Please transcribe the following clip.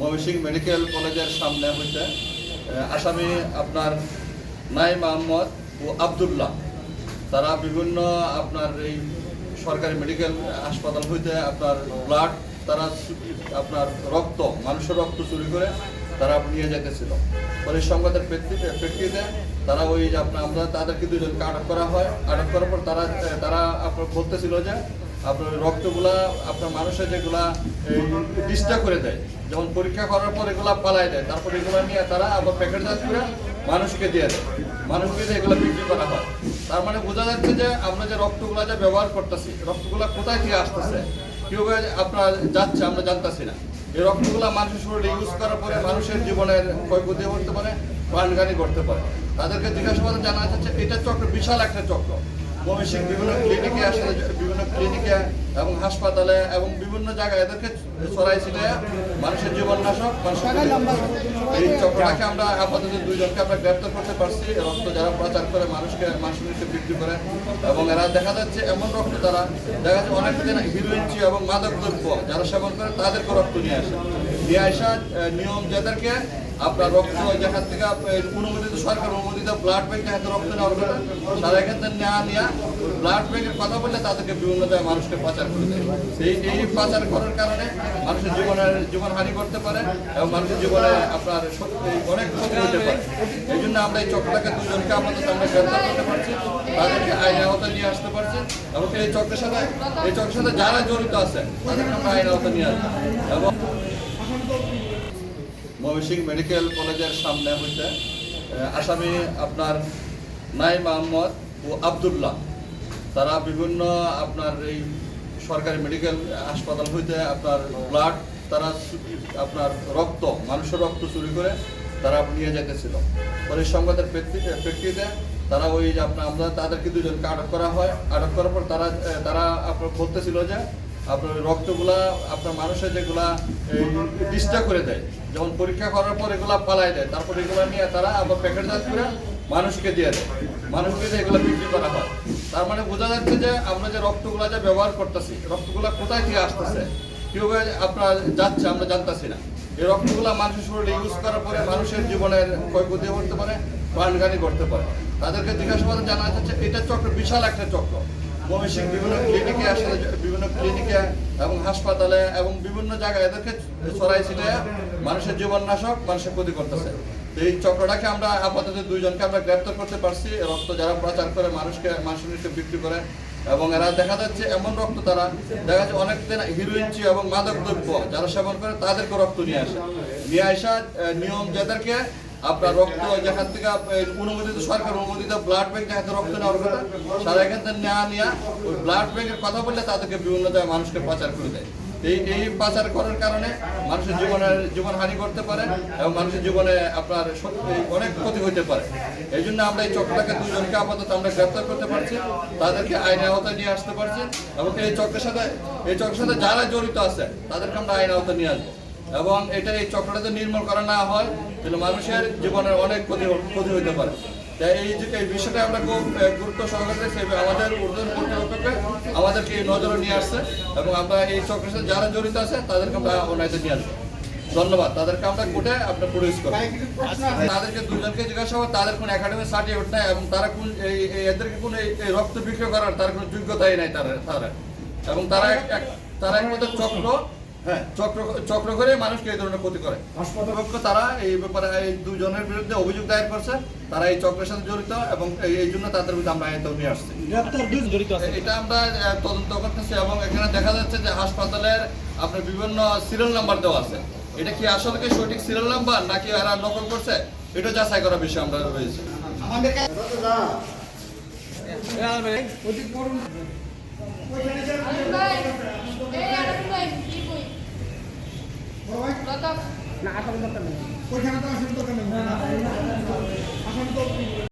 Mymensingh medical কলেজের সামনে হইতে আসামি আপনার নাইম আহমদ ও আবদুল্লাহ। তারা বিভিন্ন আপনার এই সরকারি মেডিকেল হাসপাতাল হইতে আপনার ব্লাড, তারা আপনার রক্ত, মানুষের রক্ত চুরি করে তারা নিয়ে যেতেছিল পরে সংবাদের প্রেক্ষিতে প্রেক্ষিতে তারা ওই আপনার আমরা তাদেরকে দুজনকে আটক করা হয়। আটক করার পর তারা তারা আপনার বলতেছিল যে আপনার রক্তগুলা, আপনার মানুষের যেগুলা ডিস্টার্ব করে দেয়। যেমন পরীক্ষা করার পর এগুলা পালায় দেয়। তারপর এগুলো নিয়ে তারা আবার প্যাকেটজাত করে মানুষকে দিয়ে দেয়। মানুষকে দিয়ে এগুলো বিক্রি করা হয়। তার মানে বোঝা যাচ্ছে যে আমরা যে রক্তগুলা যে ব্যবহার করতেছি, রক্তগুলা কোথায় থেকে আসতেছে? কীভাবে আপনার যাচ্ছে আমরা জানতেছি না। এই রক্তগুলা মানুষের শরীরে ইউজ করার পরে মানুষের জীবনের ক্ষয়ক্ষতি করতে পারে প্রাণঘানি করতে পারে। তাদেরকে জিজ্ঞাসাবাদে জানা যাচ্ছে, এটা চক্র বিশাল একটা চক্র। ময়মনসিংহ বিভিন্ন ক্লিনিকে আসলে বিভিন্ন ক্লিনিকে এবং হাসপাতালে এবং বিভিন্ন জায়গায় এদেরকে ছড়াই ছিটায় মানুষের জীবন নাশক এই চক্রটাকে আমরা আপাতত দুইজনকে আমরা গ্রেপ্তার করতে পারছি রক্ত যারা প্রচার করে মানুষকে মানুষকে বিক্রি করে এবং এরা দেখা যাচ্ছে এমন রক্ত তারা দেখা যাচ্ছে অনেক দিন হিরোইন চি এবং মাদক দ্রব্য যারা সেবন করে তাদেরকে রক্ত নিয়ে আসে। নিয়ে আসা নিয়ম যাদেরকে আপনার রক্ত যেখান থেকে অনুমোদিত সরকার অনুমোদিত ব্লাড ব্যাংক যেখান রক্ত নেওয়া হবে তারা এখান থেকে নেওয়া নেওয়া ব্লাড ব্যাংকের কথা বললে তাদেরকে বিভিন্ন জায়গায় মানুষকে পাচার করে দেয়। এই এই পাচার করার কারণে মানুষের জীবনের জীবন হানি করতে পারে এবং মানুষের জীবনে আপনার অনেক ক্ষতি হতে পারে। এই জন্য আমরা এই চক্রটাকে দুজনকে আমাদের আমরা গ্রেপ্তার করতে পারছি, তাদেরকে আইনের আওতায় নিয়ে আসতে পারছি এবং এই চক্রের সাথে, এই চক্রের সাথে যারা জড়িত আছে, তাদেরকে আমরা আইনের আওতায় নিয়ে আসব। এবং ময়মনসিংহ মেডিকেল কলেজের সামনে হইতে আসামি আপনার নাইম আহমদ ও আবদুল্লাহ। তারা বিভিন্ন আপনার এই সরকারি মেডিকেল হাসপাতাল হইতে আপনার ব্লাড তারা আপনার রক্ত, মানুষের রক্ত চুরি করে তারা নিয়ে যেতেছিল পরে সংবাদের প্রেক্ষিতে তারা ওই যে আপনার আমরা তাদেরকে দুজনকে আটক করা হয়। আটক করার পর তারা তারা আপনার বলতেছিল যে আপনার রক্তগুলা, আপনার মানুষের যেগুলা ডিস্টার্ব করে দেয়। যেমন পরীক্ষা করার পর এগুলা পালায় দেয়, তারপর এগুলা নিয়ে তারা আবার প্যাকেটজাত করে মানুষকে দিয়ে দেয়। মানুষকে দিয়ে এগুলো বিক্রি করা হয়। তার মানে বোঝা যাচ্ছে যে আমরা যে রক্তগুলা যে ব্যবহার করতেছি, রক্তগুলা কোথায় থেকে আসতেছে? কীভাবে আপনার যাচ্ছে আমরা জানতেছি না। এই রক্তগুলা মানুষের শরীরে ইউজ করার পরে মানুষের জীবনের ক্ষয়ক্ষতি করতে পারে প্রাণঘানি করতে পারে। তাদেরকে জিজ্ঞাসাবাদে জানা যাচ্ছে এটা চক্র বিশাল একটা চক্র। ময়মনসিংহ বিভিন্ন ক্লিনিকে আসলে বিভিন্ন ক্লিনিকে এবং হাসপাতালে এবং বিভিন্ন জায়গায় এদেরকে ছড়াই ছিটায় মানুষের জীবন নাশক মানুষের ক্ষতি করতেছে। এই চক্রটাকে আমরা আপাতত দুইজনকে আমরা গ্রেপ্তার করতে পারছি। রক্ত যারা প্রচার করে, মানুষকে মানুষকে বিক্রি করে এবং এরা দেখা যাচ্ছে এমন রক্ত তারা, দেখা যাচ্ছে অনেক দিন হিরোইন চি এবং মাদক দ্রব্য যারা সেবন করে তাদেরকে রক্ত নিয়ে আসে। নিয়ে আসা নিয়ম যাদেরকে আপনার রক্ত যেখান থেকে অনুমোদিত, সরকার অনুমোদিত ব্লাড ব্যাংক থেকে রক্ত নেওয়ার কথা তারা এখান থেকে নেওয়া নেওয়া ওই ব্লাড ব্যাংকের কথা বললে তাদেরকে বিভিন্ন মানুষকে পাচার করে দেয়। এই এই পাচার করার কারণে মানুষের জীবনের জীবন হানি করতে পারে এবং মানুষের জীবনে আপনার সত্যি অনেক ক্ষতি হতে পারে। এই জন্য আমরা এই চক্রটাকে দুজনকে আপাতত আমরা গ্রেপ্তার করতে পারছি, তাদেরকে আইনের আওতায় নিয়ে আসতে পারছি এবং এই চক্রের সাথে, এই চক্রের সাথে যারা জড়িত আছে, তাদেরকে আমরা আইনের আওতায় নিয়ে আসব। এবং এটা এই চক্রটা যদি নির্মূল করা না হয় তাহলে মানুষের জীবনের অনেক ক্ষতি ক্ষতি হতে পারে। তাই এই যে এই বিষয়টা আমরা খুব গুরুত্ব সহকারে আমাদের ঊর্ধ্বতন কর্তৃপক্ষকে আমাদেরকে এই নজরে নিয়ে আসছে এবং আমরা এই চক্রের সাথে যারা জড়িত আছে, তাদেরকে আমরা অনায়তে নিয়ে আসব। ধন্যবাদ। তাদেরকে আমরা কোর্টে আপনার প্রডিউস করব। তাদেরকে দুজনকে জিজ্ঞাসা হবে তাদের কোন একাডেমি সার্টিফিকেট নাই এবং তারা কোন এই এদেরকে কোন এই রক্ত বিক্রয় করার তার কোনো যোগ্যতাই নাই তারা তারা। এবং তারা তারা একমাত্র চক্র হ্যাঁ চক্র চক্র করে মানুষকে এই ধরনের ক্ষতি করে। হাসপাতাল তারা এই ব্যাপারে এই দুজনের বিরুদ্ধে অভিযোগ দায়ের করছে। তারা এই চক্রের সাথে জড়িত এবং এই- জন্য তাদের বিরুদ্ধে আমরা আইনটাও নিয়ে আসছি। গ্রেপ্তার দুই জড়িত আছে। এটা আমরা তদন্ত করতেছি এবং এখানে দেখা যাচ্ছে যে হাসপাতালের আপনার বিভিন্ন সিরিয়াল নাম্বার দেওয়া আছে। এটা কি আসলে কি সঠিক সিরিয়াল নাম্বার নাকি এরা নকল করছে? এটা যাচাই করার বিষয় আমরা রয়েছে। আরে ভাই না আসলে দরকার নেই ওইখানে তো আসলে নেই আসলে তো